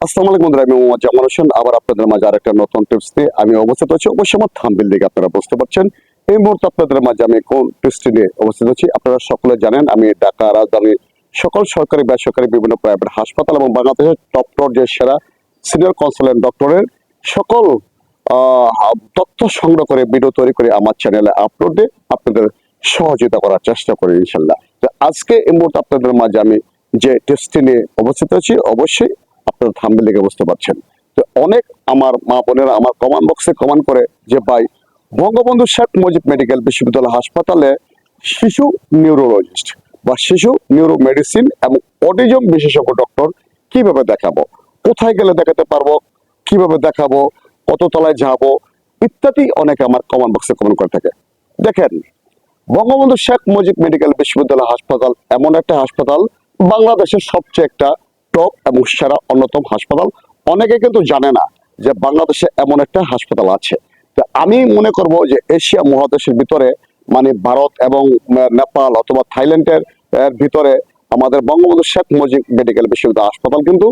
আসসালামু আলাইকুম বন্ধুরা, আমি মোহাম্মদ জামাল হোসেন। আবার আপনাদের মাঝে আরেকটা নতুন টিপস দিয়ে আমি অবস্থিত আছি। অবশ্যই আমার থাম্বিল দিকে আপনারা বুঝতে পারছেন। এই মুহূর্তে আপনাদের মাঝে আমি কোন টিপসটি নিয়ে অবস্থিত আছি, আপনারা সকলে জানেন, আমি ঢাকা, রাজধানী, সকল সরকারি, বেসরকারি, বিভিন্ন প্রাইভেট হাসপাতাল এবং বাংলাদেশের টপ টপ যে সেরা সিনিয়র কনসালটেন্ট ডক্টরের সকল তথ্য সংগ্রহ করে ভিডিও তৈরি করে আমার চ্যানেলে আপলোড দিয়ে আপনাদের সহযোগিতা করার চেষ্টা করি ইনশাল্লাহ আজকে এই মুহূর্তে আপনাদের মাঝে আমি যে টেস্টটি নিয়ে অবস্থিত আছি, অবশ্যই আপনারা থাম্বেল দেখে বুঝতে পারছেন। তো অনেক আমার মা বোনেরা আমার কমেন্ট বক্সে কমেন্ট করে যে, ভাই, বঙ্গবন্ধু শেখ মুজিব মেডিকেল বিশ্ববিদ্যালয় হাসপাতালে শিশু নিউরোলজিস্ট বা শিশু নিউরো মেডিসিন এবং অটিজম বিশেষজ্ঞ ডক্টর কীভাবে দেখাবো? কোথায় গেলে দেখাতে পারব? কীভাবে দেখাবো? কত তলায় যাব? ইত্যাদি অনেকে আমার কমেন্ট বক্সে কমেন্ট করে থাকে। দেখেন, বঙ্গবন্ধু শেখ মুজিব মেডিকেল বিশ্ববিদ্যালয় হাসপাতাল এমন একটা হাসপাতাল বাংলাদেশের সবচেয়ে একটা টপ এবং সেরা অন্যতম হাসপাতাল। অনেকে কিন্তু জানে না যে বাংলাদেশে এমন একটা হাসপাতাল আছে। তো আমি মনে করব যে এশিয়া মহাদেশের ভিতরে মানে ভারত এবং নেপাল অথবা থাইল্যান্ডের ভিতরে আমাদের বঙ্গবন্ধু শেখ মুজিব মেডিকেল বিশ্ববিদ্যালয় হাসপাতাল কিন্তু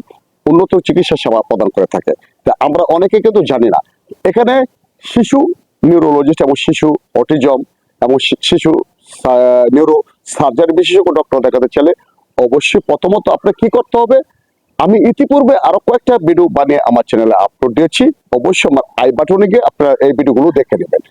উন্নত চিকিৎসা সেবা প্রদান করে থাকে। তা আমরা অনেকে কিন্তু জানি না। এখানে শিশু নিউরোলজিস্ট এবং শিশু অটিজম এবং শিশু নিউরো সার্জারি বিশেষজ্ঞ ডক্টর দেখাতে চাইলে অবশ্যই প্রথমত আপনার কি করতে হবে? আমি ইতিপূর্বে আরও কয়েকটা ভিডিও বানিয়ে আমার চ্যানেলে আপলোড দিয়েছি। অবশ্যই আমার আই বাটনে গিয়ে আপনারা এই ভিডিওগুলো দেখে নেবেন।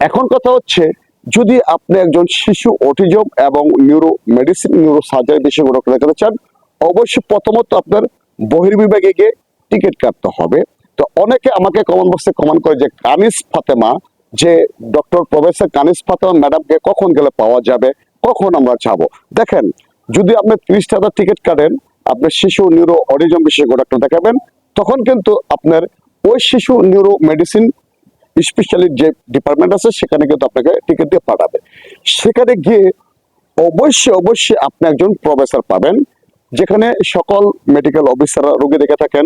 এখন কথা হচ্ছে, যদি আপনি একজন শিশু অটিজম এবং neuro medicine neuro surgery doctor দেখাতে চান, অবশ্যই প্রথমত আপনার বহির্বিভাগে গিয়ে টিকিট কাটতে হবে। তো অনেকে আমাকে কমেন্ট বক্সে কমেন্ট করে যে, কানিস ফাতেমা? যে, ডক্টর প্রফেসর কানিস ফাতেমা ম্যাডামকে কখন গেলে পাওয়া যাবে? কখন আমরা যাব? দেখেন, যদি আপনি ত্রিশ টাকা টিকিট কাটেন আপনি শিশু নিউরো অরিজম বিশেষজ্ঞ ডক্টর দেখাবেন, তখন কিন্তু আপনার ওই শিশু নিউরো মেডিসিন স্পেশালিস্ট যে ডিপার্টমেন্ট আছে, সেখানে কিন্তু আপনাকে টিকিট দিয়ে পাঠাবে। সেখানে গিয়ে অবশ্যই অবশ্যই আপনি একজন প্রফেসর পাবেন, যেখানে সকল মেডিকেল অফিসাররা রোগী দেখে থাকেন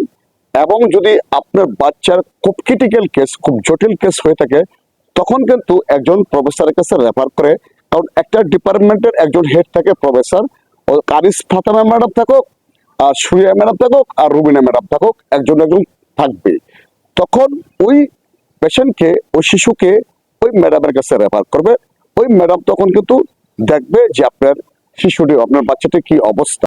এবং যদি আপনার বাচ্চার খুব ক্রিটিক্যাল কেস খুব জটিল কেস হয়ে থাকে, তখন কিন্তু একজন প্রফেসরের কাছে রেফার করে। কারণ একটা ডিপার্টমেন্টের একজন হেড থাকে প্রফেসর কারিস ফাতামা ম্যাডাম থাকুক আর সুরিয়া ম্যাডাম থাকুক আর রুবিনা ম্যাডাম থাকুক, একজন একজন থাকবে। তখন ওই পেশেন্টকে, ওই শিশুকে ওই ম্যাডামের কাছে রেফার করবে। ওই ম্যাডাম তখন কিন্তু দেখবে যে আপনার শিশুটি, আপনার বাচ্চাটি কি অবস্থা।